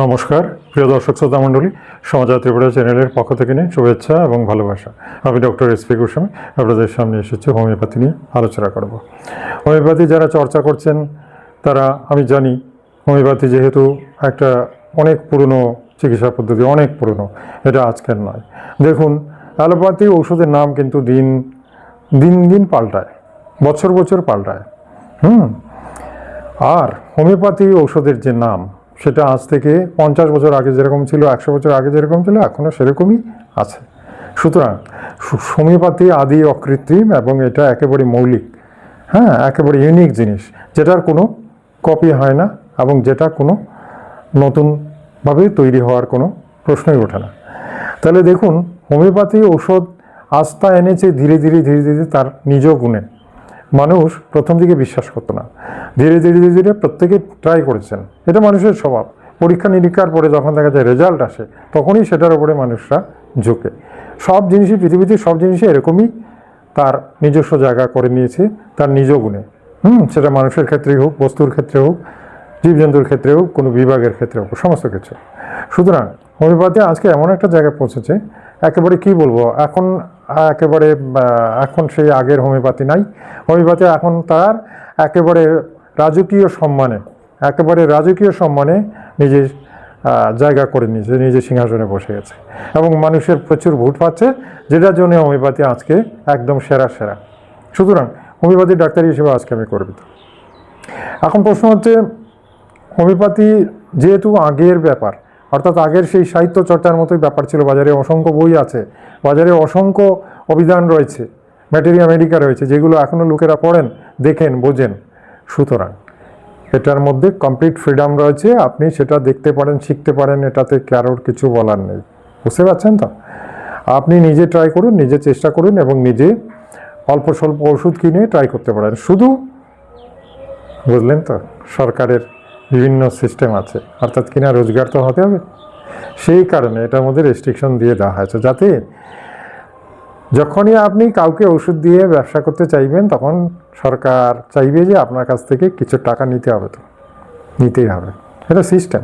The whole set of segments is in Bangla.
নমস্কার, প্রিয় দর্শক শ্রোতা মণ্ডলী সমাজা ত্রিপুরা চ্যানেলের পক্ষ থেকে নিয়ে শুভেচ্ছা এবং ভালোবাসা। আমি ডক্টর এস পি গোস্বামী, আপনাদের সামনে এসেছি, হোমিওপ্যাথি নিয়ে আলোচনা করব। হোমিওপ্যাথি যারা চর্চা করছেন, তারা, আমি জানি, হোমিওপ্যাথি যেহেতু একটা অনেক পুরনো চিকিৎসা পদ্ধতি, অনেক পুরনো, এটা আজকের নয়। দেখুন, অ্যালোপ্যাথি ওষুধের নাম কিন্তু দিন দিন দিন পাল্টায়, বছর বছর পাল্টায়, হুম? আর হোমিওপ্যাথি ঔষধের যে নাম সেটা আজ থেকে পঞ্চাশ বছর আগে যেরকম ছিল, একশো বছর আগে যেরকম ছিল এখনও সেরকমই আছে। সুতরাং সু- হোমিওপ্যাথি আদি অকৃত্রিম এবং এটা একেবারে মৌলিক। হ্যাঁ একেবারে ইউনিক জিনিস, যেটার কোনো কপি হয় না এবং যেটা কোনো নতুনভাবে তৈরি হওয়ার কোনো প্রশ্নই ওঠে না। তাহলে দেখুন, হোমিওপ্যাথি ঔষধ আস্থা এনেছে ধীরে ধীরে ধীরে ধীরে তার নিজ গুণে। মানুষ প্রথম দিকে বিশ্বাস করতো না। ধীরে ধীরে ধীরে ধীরে প্রত্যেকে ট্রাই করেছেন। এটা মানুষের স্বভাব। পরীক্ষা নিরীক্ষার পরে যখন দেখা যায় রেজাল্ট আসে, তখনই সেটার উপরে মানুষরা ঝুঁকে। সব জিনিসই পৃথিবীতে সব জিনিসই এরকমই তার নিজস্ব জায়গা করে নিয়েছে, তার নিজ গুণে। হুম, সেটা মানুষের ক্ষেত্রেই হোক, বস্তুর ক্ষেত্রে হোক, জীবজন্তুর ক্ষেত্রে হোক, কোনো বিভাগের ক্ষেত্রে হোক, সমস্ত কিছু। সুতরাং হোমিওপ্যাথি আজকে এমন একটা জায়গায় পৌঁছেছে একেবারে কি বলব? এখন, একেবারে এখন সেই আগের হোমিওপ্যাথি নাই। হোমিওপ্যাথি এখন তার একেবারে রাজকীয় সম্মানে, একেবারে রাজকীয় সম্মানে নিজের জায়গা করে নিয়েছে নিজের সিংহাসনে বসে গেছে। এবং মানুষের প্রচুর ভোট পাচ্ছে, যেটার জন্য হোমিওপ্যাথি আজকে একদম সেরা সেরা। সুতরাং হোমিওপ্যাথি ডাক্তার হিসেবে আজকে আমি গর্বিত। এখন প্রশ্ন হচ্ছে, হোমিওপ্যাথি যেহেতু আগের ব্যাপার অর্থাৎ আগের সেই সাহিত্য চর্চার মতোই ব্যাপার ছিল। বাজারে অসংখ্য বই আছে। বাজারে অসংখ্য অভিধান রয়েছে। ম্যাটেরিয়া মেডিকা রয়েছে, যেগুলো এখনও লোকেরা পড়েন, দেখেন, বোঝেন। সুতরাং এটার মধ্যে কমপ্লিট ফ্রিডম রয়েছে। আপনি সেটা দেখতে পারেন, শিখতে পারেন, এটাতে কারোর কিছু বলার নেই। বুঝতে পারছেন তো? আপনি নিজে ট্রাই করুন, নিজে চেষ্টা করুন এবং নিজে অল্প স্বল্প ওষুধ কিনে ট্রাই করতে পারেন। শুধু, বুঝলেন তো? সরকারের বিভিন্ন সিস্টেম আছে। অর্থাৎ কিনা রোজগার তো হতে হবে। সেই কারণে এটার মধ্যে রেস্ট্রিকশন দিয়ে দেওয়া হয়েছে। যাতে যখনই আপনি কাউকে ওষুধ দিয়ে ব্যবসা করতে চাইবেন, তখন সরকার চাইবে যে আপনার কাছ থেকে কিছু টাকা নিতে হবে তো। নিতেই হবে। এটা সিস্টেম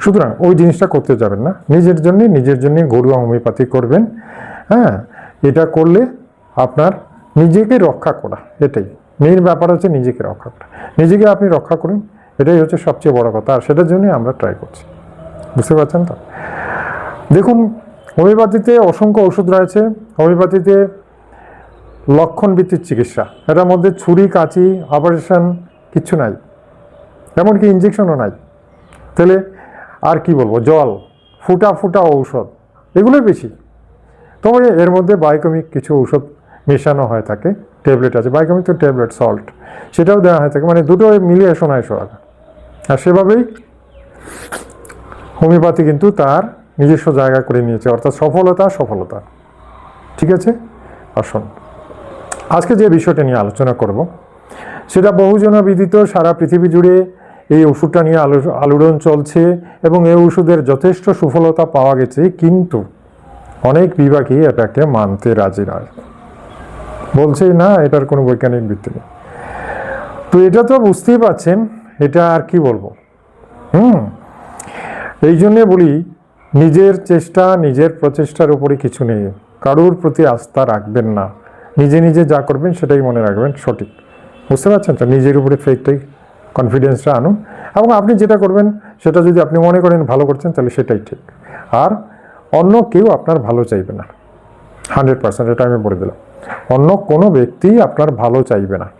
সুতরাং ওই জিনিসটা করতে যাবেন না। নিজের জন্য নিজের জন্য ঘরোয়া হোমিওপ্যাথি করবেন। হ্যাঁ? এটা করলে আপনার নিজেকে রক্ষা করা। এটাই। মেন ব্যাপার হচ্ছে নিজেকে রক্ষা করা। নিজেকে আপনি রক্ষা করুন। এটাই হচ্ছে সবচেয়ে বড় কথা, আর সেটার জন্যই আমরা ট্রাই করছি। বুঝতে পারছেন তো? দেখুন হোমিওপ্যাথিতে অসংখ্য ওষুধ রয়েছে। হোমিওপ্যাথিতে লক্ষণ ভিত্তিক চিকিৎসা। এটার মধ্যে ছুরি, কাঁচি অপারেশন কিচ্ছু নাই, এমনকি ইঞ্জেকশনও নাই। তাহলে আর কি বলব, জল, ফুটা ফুটা ঔষধ, এগুলোই বেশি। তবে এর মধ্যে বায়োকমিক কিছু ঔষধ মেশানো হয়ে থাকে ট্যাবলেট আছে বায়োকমিক তো ট্যাবলেট সল্ট সেটাও দেওয়া হয়ে থাকে। মানে দুটো মিলিয়ে শোনায় শোয়াটা আর সেভাবেই হোমিওপ্যাথি কিন্তু তার নিজস্ব জায়গা করে নিয়েছে, অর্থাৎ সফলতা সফলতা। ঠিক আছে? আসুন। আজকে যে বিষয়টা নিয়ে আলোচনা করব, সেটা বহুজনা বিদিত সারা পৃথিবী জুড়ে এই ওষুধটা নিয়ে আলো, আলোড়ন চলছে এবং এই ওষুধের যথেষ্ট সুফলতা পাওয়া গেছে, কিন্তু অনেক বিভাগই এটাকে মানতে রাজি নয়। বলছে, না, এটার কোনো বৈজ্ঞানিক ভিত্তি নেই। তো এটা তো বুঝতেই পারছেন এটা আর কি বলব? হুম। এই জন্যে বলি, নিজের চেষ্টা, নিজের প্রচেষ্টার উপরে কিছু নেই। কারোর প্রতি আস্থা রাখবেন না। নিজে নিজে যা করবেন সেটাই মনে রাখবেন সঠিক। বুঝতে পারছেন তো? নিজের উপরে ফেকটাই কনফিডেন্সটা আনুন। এবং আপনি যেটা করবেন, সেটা যদি আপনি মনে করেন ভালো করছেন, তাহলে সেটাই ঠিক। আর অন্য কেউ আপনার ভালো চাইবে না। হান্ড্রেড পার্সেন্ট এটা আমি বলে দিলাম। অন্য কোনো ব্যক্তি আপনার ভালো চাইবে না।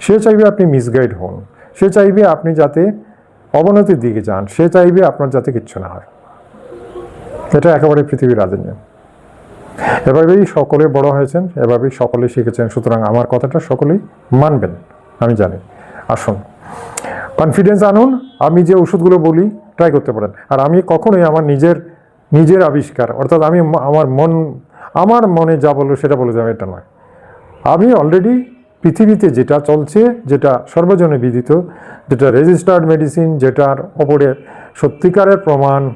সে চাইবে আপনি মিসগাইড হন। সে চাইবে আপনি যাতে অবনতির দিকে যান, সে চাইবে আপনার যাতে কিচ্ছু না হয়। এটা একেবারে পৃথিবীর রাজের নিয়ম এভাবেই সকলে বড় হয়েছেন, এভাবেই সকলে শিখেছেন, সুতরাং আমার কথাটা সকলেই মানবেন, আমি জানি। আসুন কনফিডেন্স আনুন, আমি যে ওষুধগুলো বলি ট্রাই করতে পারেন। আর আমি কখনোই আমার নিজের নিজের আবিষ্কার, অর্থাৎ আমি আমার মন, আমার মনে যা বলল সেটা বলে যাবে এটা নয়। আমি অলরেডি পৃথিবীতে যেটা চলছে, যেটা সর্বজনে বিদিত, যেটা রেজিস্টার্ড মেডিসিন যেটার ওপরে সত্যিকারের প্রমাণ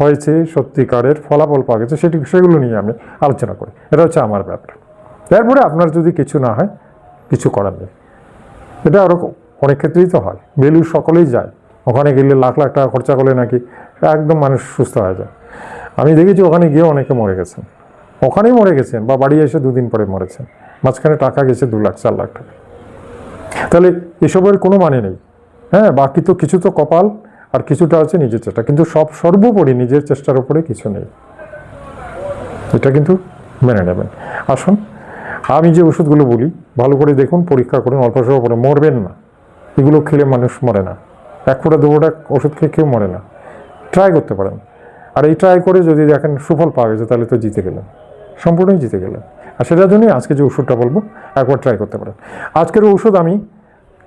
হয়েছে, সত্যিকারের ফলাফল পাওয়া গেছে, সেটি সেগুলো নিয়ে আমি আলোচনা করি। এটা হচ্ছে আমার ব্যাপার। তারপরে আপনার যদি কিছু না হয়, কিছু করার নেই। এটা আরও অনেক ক্ষেত্রেই তো হয়। বেলুর সকলেই যায়। ওখানে গেলে লাখ লাখ টাকা খরচা করলে নাকি একদম মানুষ সুস্থ হয়ে যায়। আমি দেখেছি ওখানে গিয়ে অনেকে মরে গেছেন। ওখানেই মরে গেছেন বা বাড়ি এসে দুদিন পরে মরেছেন। মাঝখানে টাকা গেছে দু লাখ, চার লাখ টাকা। তাহলে এসবের কোনো মানে নেই। হ্যাঁ বাকি তো কিছু তো কপাল আর কিছুটা আছে নিজের চেষ্টা। কিন্তু সব, সর্বোপরি নিজের চেষ্টার উপরে কিছু নেই। এটা কিন্তু মেনে নেবেন। আসুন, আমি যে ওষুধগুলো বলি, ভালো করে দেখুন, পরীক্ষা করুন, অল্প স্বল্প করে মরবেন না। এগুলো খেলে মানুষ মরে না। এক ফোঁটা, দু ফোঁটা ওষুধ খেয়ে কেউ মরে না। ট্রাই করতে পারেন। আর এই ট্রাই করে যদি দেখেন সুফল পাওয়া গেছে, তাহলে তো জিতে গেলেন। সম্পূর্ণই জিতে গেলেন। আর সেটার জন্যই আজকে যে ওষুধটা বলব, একবার ট্রাই করতে পারেন। আজকের ওষুধ আমি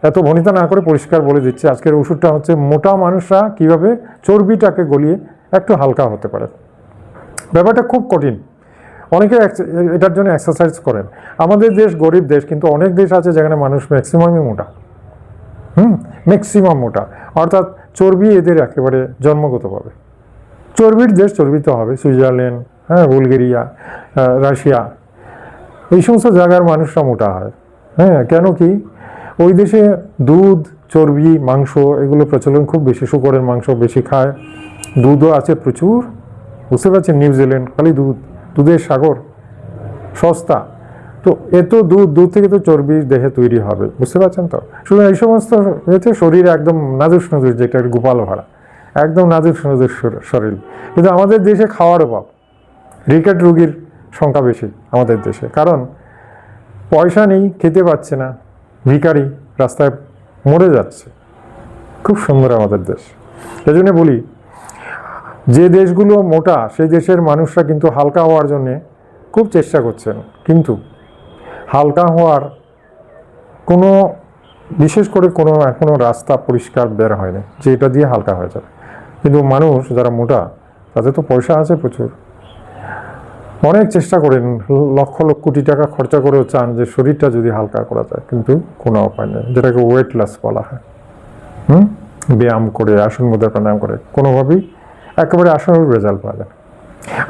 এত ভনিতা না করে পরিষ্কার বলে দিচ্ছি, আজকের ওষুধটা হচ্ছে মোটা মানুষরা কীভাবে চর্বিটাকে গলিয়ে একটু হালকা হতে পারে। ব্যাপারটা খুব কঠিন। অনেকে এটার জন্য এক্সারসাইজ করেন। আমাদের দেশ গরিব দেশ, কিন্তু অনেক দেশ আছে যেখানে মানুষ ম্যাক্সিমামই মোটা। হুম? ম্যাক্সিমাম মোটা। অর্থাৎ চর্বি এদের একেবারে জন্মগতভাবে চর্বির দেশ চর্বিত হবে। সুইজারল্যান্ড হ্যাঁ বুলগেরিয়া রাশিয়া। এই সমস্ত জায়গার মানুষরা মোটা হয়। হ্যাঁ কেন কি? ওই দেশে দুধ, চর্বি, মাংস এগুলো প্রচলন খুব বেশি, শুকরের মাংস বেশি খায়। দুধও আছে প্রচুর। বুঝতে পারছেন নিউজিল্যান্ড খালি দুধ, দুধের সাগর, সস্তা। তো এত দুধ দুধ থেকে তো চর্বি দেহে তৈরি হবে, বুঝতে পারছেন তো? শুধু এই সমস্ত হয়েছে, শরীর একদম নাদুস নদুস যেটা গোপাল ভাড়া, একদম নদুস শর- শরীর। কিন্তু আমাদের দেশে খাওয়ার অভাব। রিকেট রোগীর সংখ্যা বেশি আমাদের দেশে। কারণ পয়সা নেই, খেতে পাচ্ছে না, ভিখারি রাস্তায় মরে যাচ্ছে। খুব সুন্দর আমাদের দেশ। এই জন্য বলি, যে দেশগুলো মোটা, সেই দেশের মানুষরা কিন্তু হালকা হওয়ার জন্য খুব চেষ্টা করছেন। কিন্তু হালকা হওয়ার কোনো, বিশেষ করে কোনো এখনও রাস্তা পরিষ্কার বের হয়নি, যে এটা দিয়ে হালকা হয়ে যাবে। কিন্তু মানুষ যারা মোটা, তাদের তো পয়সা আছে প্রচুর। অনেক চেষ্টা করেন, লক্ষ লক্ষ কোটি টাকা খরচা করেও চান যে শরীরটা যদি হালকা করা যায়, কিন্তু কোনো উপায় নেই। যেটাকে ওয়েট লস বলা হয়। হুম? ব্যায়াম করে, আসন মুদ্রা প্রাণায়াম করে, কোনোভাবেই একেবারে আসল রেজাল্ট পাওয়া যায়।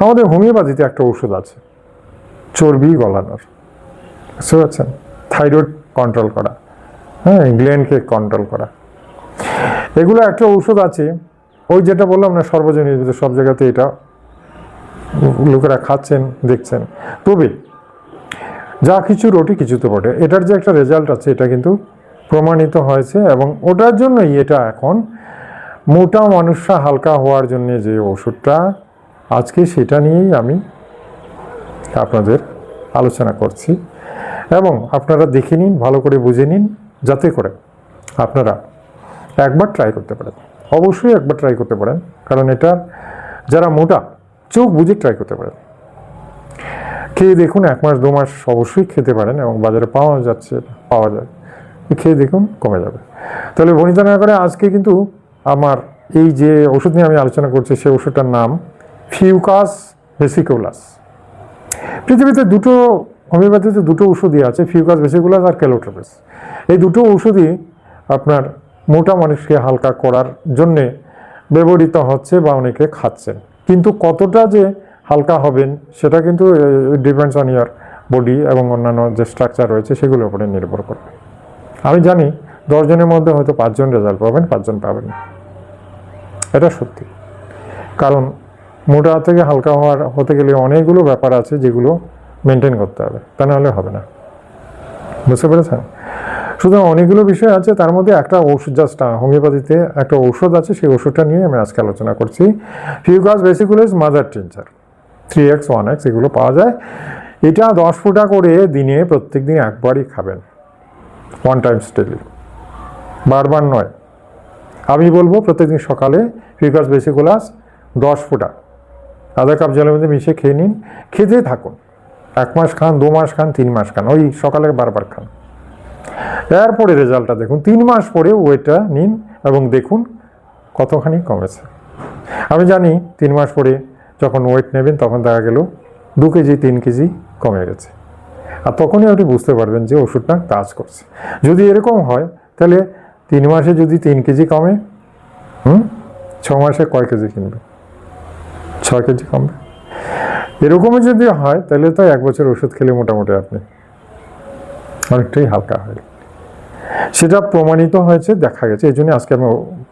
আমাদের হোমিওপ্যাথিতে একটা ওষুধ আছে, চর্বি গলানোর। বুঝতে পারছেন? থাইরয়েড কন্ট্রোল করা। হ্যাঁ গ্ল্যান্ডকে কন্ট্রোল করা। এগুলো একটা ঔষধ আছে, ওই যেটা বললাম না, সর্বজনীন, সব জায়গাতে এটা লোকেরা খাচ্ছেন, দেখছেন। তবে যা কিছু রোটি কিছু তো বটে। এটার যে একটা রেজাল্ট আছে, এটা কিন্তু প্রমাণিত হয়েছে এবং ওটার জন্যই এটা এখন মোটা মানুষরা হালকা হওয়ার জন্য যে ওষুধটা, আজকে সেটা নিয়েই আমি আপনাদের আলোচনা করছি। এবং আপনারা দেখে নিন, ভালো করে বুঝে নিন, যাতে করে আপনারা একবার ট্রাই করতে পারেন। অবশ্যই একবার ট্রাই করতে পারেন। কারণ এটা যারা মোটা চোখ বুঝে ট্রাই করতে পারেন। খেয়ে দেখুন, এক মাস, দু মাস অবশ্যই খেতে পারেন এবং বাজারে পাওয়া যাচ্ছে, পাওয়া যায়। খেয়ে দেখুন, কমে যাবে। তাহলে বনিতা না করে আজকে কিন্তু আমার এই যে ওষুধ নিয়ে আমি আলোচনা করছি সেই ওষুধটার নাম ফিউকাস ভেসিকুলাস। পৃথিবীতে দুটো, হোমিওপ্যাথিতে দুটো ওষুধই আছে, ফিউকাস ভেসিকুলাস আর ক্যালোট্রোপেস এই দুটো ওষুধই আপনার মোটা মানুষকে হালকা করার জন্যে ব্যবহৃত হচ্ছে বা অনেকে খাচ্ছেন। কিন্তু কতটা যে হালকা হবেন, সেটা কিন্তু ডিপেন্ডস অন ইয়ার বডি এবং অন্যান্য যে স্ট্রাকচার রয়েছে, সেগুলোর উপরে নির্ভর করবে। আমি জানি দশজনের মধ্যে হয়তো পাঁচজন রেজাল্ট পাবেন, পাঁচজন পাবেন এটা সত্যি। কারণ মোটা থেকে হালকা হওয়ার, হতে গেলে অনেকগুলো ব্যাপার আছে যেগুলো মেনটেন করতে হবে। তা নাহলে হবে না। বুঝতে পেরেছেন? শুধু অনেকগুলো বিষয় আছে, তার মধ্যে একটা ওষুধ জাস্ট হোমিওপ্যাথিতে একটা ঔষধ আছে, সেই ওষুধটা নিয়ে আমি আজকে আলোচনা করছি। ফিউগাস বেসিকুলাস mother tincture three X one X এগুলো পাওয়া যায়। এটা দশ ফুটা করে দিনে প্রত্যেক দিন একবারই খাবেন। ওয়ান টাইমস ডেলি বারবার নয়। আমি বলব প্রত্যেকদিন সকালে ফিউগাস বেসিকুলাস দশ ফুটা। আধা কাপ জলের মধ্যে মিশিয়ে খেয়ে নিন। খেতেই থাকুন। এক মাস খান, দু মাস খান, তিন মাস খান, ওই সকালে বারবার খান। এরপরে রেজাল্টটা দেখুন, তিন মাস পরে ওয়েটটা নিন এবং দেখুন কতখানি কমেছে। আমি জানি তিন মাস পরে যখন ওয়েট নেবেন তখন দেখা গেল দু কেজি, তিন কেজি কমে গেছে। আর তখনই আপনি বুঝতে পারবেন যে ওষুধটা কাজ করছে। যদি এরকম হয়, তাহলে তিন মাসে যদি তিন কেজি কমে, হুম? ছ মাসে কয় কেজি কিনবে? ছয় কেজি কমবে। এরকমই যদি হয়, তাহলে তো এক বছর ওষুধ খেলে মোটামুটি আপনি অনেকটাই হালকা হয় সেটা প্রমাণিত হয়েছে, দেখা গেছে। এই জন্য আজকে আমি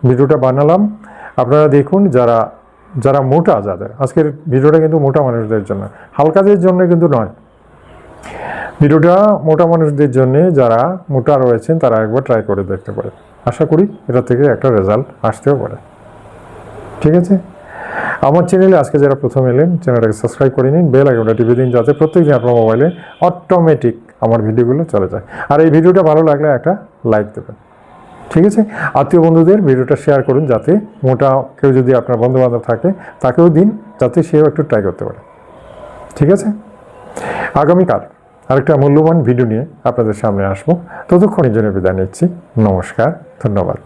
ভিডিওটা বানালাম। আপনারা দেখুন যারা যারা মোটা যাদের। আজকের ভিডিওটা কিন্তু মোটা মানুষদের জন্য। হালকাদের জন্য কিন্তু নয়। ভিডিওটা মোটা মানুষদের জন্য যারা মোটা রয়েছেন, তারা একবার ট্রাই করে দেখতে পারে আশা করি এটা থেকে একটা রেজাল্ট আসতেও পারে। ঠিক আছে? আমার চ্যানেলে আজকে যারা প্রথম এলেন চ্যানেলটাকে সাবস্ক্রাইব করে নিন। বেল আইকনটা টিপে দিন যাতে প্রত্যেকদিন আপনার মোবাইলে অটোমেটিক আমার ভিডিওগুলো চলে যায়। আর এই ভিডিওটা ভালো লাগলে একটা লাইক দেবেন। ঠিক আছে? আত্মীয় বন্ধুদের ভিডিওটা শেয়ার করুন যাতে মোটা কেউ যদি আপনার বন্ধুবান্ধব থাকে, তাকেও দিন যাতে সেও একটু ট্রাই করতে পারে। ঠিক আছে? আগামীকাল আরেকটা মূল্যবান ভিডিও নিয়ে আপনাদের সামনে আসব। ততক্ষণের জন্য বিদায় নিচ্ছি। নমস্কার, ধন্যবাদ।